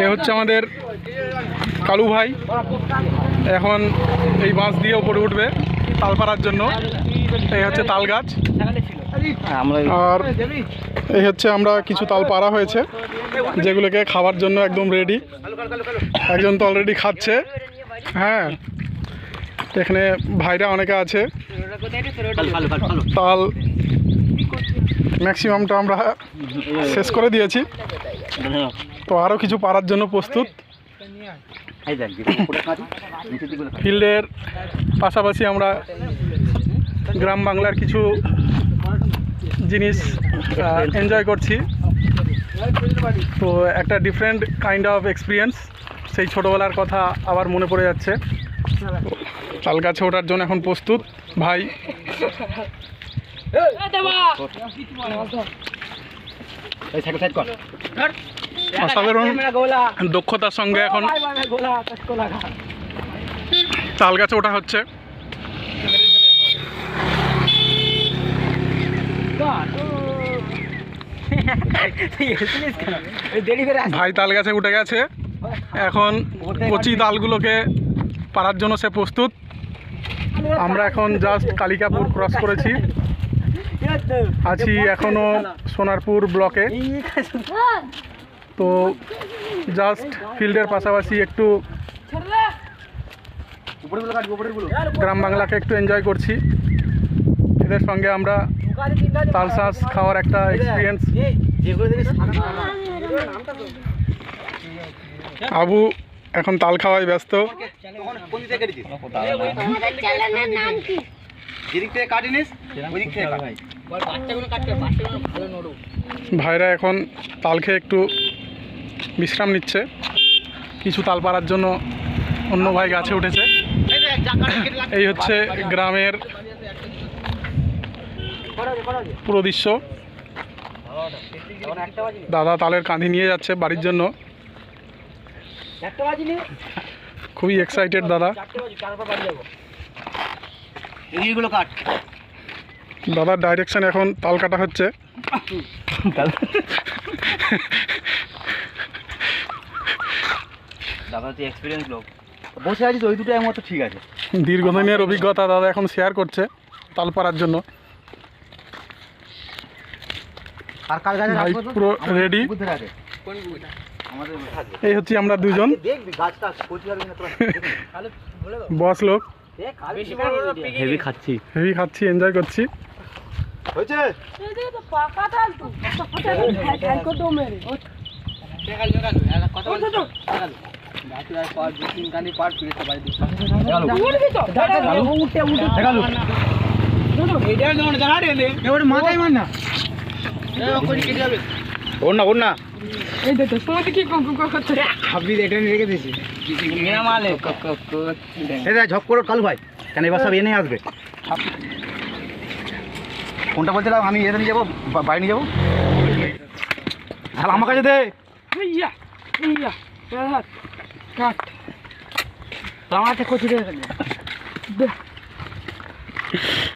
এ হচ্ছে আমাদের কালু ভাই। এখন এই বাঁশ দিয়ে উপরে উঠবে তাল পাড়ার জন্য। এই হচ্ছে তাল গাছ। আর এই হচ্ছে আমরা কিছু তাল পাড়া হয়েছে, যেগুলোকে খাওয়ার জন্য একদম রেডি একজন তো অলরেডি খাচ্ছে। হ্যাঁ এখানে ভাইরা অনেকে আছে। তাল ম্যাক্সিমামটা আমরা শেষ করে দিয়েছি। তো আরও কিছু পারার জন্য প্রস্তুত। ফিল্ডের পাশাপাশি আমরা গ্রাম বাংলার কিছু জিনিস এনজয় করছি। তো একটা ডিফারেন্ট কাইন্ড অফ এক্সপিরিয়েন্স সেই ছোটোবেলার কথা আবার মনে পড়ে যাচ্ছে। তাল গাছে ওঠার জন্য এখন প্রস্তুত। ভাই? অসাধারণ দক্ষতার সঙ্গে এখন তাল গাছে ওঠা হচ্ছে ভাই তাল গাছে উঠে গেছে। এখন কচি তালগুলোকে পারার জন্য সে প্রস্তুত। আমরা এখন জাস্ট কালিকাপুর ক্রস করেছি। আছি এখনও সোনারপুর ব্লকে। তো জাস্ট ফিল্ডের পাশাপাশি একটু গ্রাম বাংলাকে একটু এনজয় করছি। এদের সঙ্গে আমরা তালশাঁস খাওয়ার একটা এক্সপিরিয়েন্স আবু, এখন তাল খাওয়ায় ব্যস্ত। ভাইরা এখন তাল খেয়ে একটু বিশ্রাম নিচ্ছে। কিছু তাল পাড়ার জন্য অন্য ভাই গাছে উঠেছে। এই হচ্ছে গ্রামের পুরো দৃশ্য। দাদা তালের কাঁধি নিয়ে যাচ্ছে বাড়ির জন্য। খুবই এক্সাইটেড দাদা। এইগুলো কাট। দাদার ডাইরেকশন এখন তাল কাটা হচ্ছে। দাদা হচ্ছে এক্সপিরিয়েন্স লোক। বসে আছি ওই দুটো একমাত্র ঠিক আছে। দীর্ঘদিনের অভিজ্ঞতা দাদা এখন শেয়ার করছে তাল পাড়ার জন্য। আর কার গাছে পুরো রেডি এই হচ্ছে আমরা দুজন। বস লোক। হেভি খাচ্ছি। হেভি খাচ্ছি এনজয় করছি। হয়েছে? মাথায় মার না ওর না ওর না এই দেখো তোমাকে কি করতে আপনি এটা রেখে দিয়েছি এই দেখ ঝপ করো কালু ভাই। কেন এবার সব এনে আসবে? কোনটা বলছিলাম, আমি এতে যাব বাইরে নিয়ে যাব। তাহলে আমার কাছে দে। আমার কাছে কচি রেখে দে।